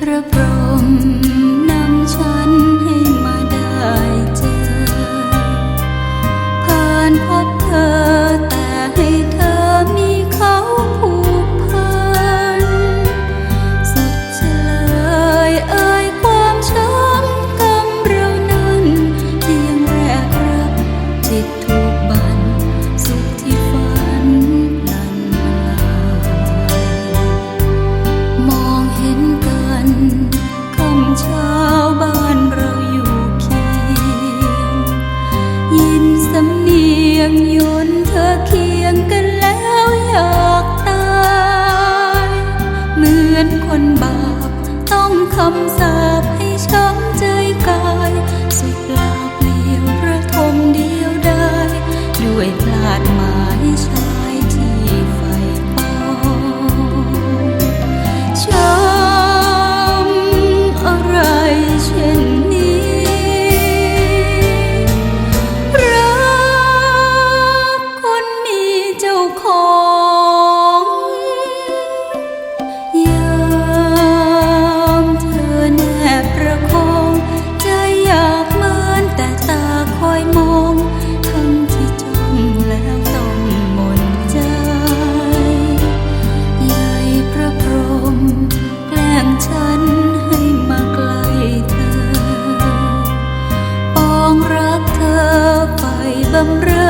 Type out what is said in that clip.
พระพรหมนำฉันให้าดหมายชา กำเริ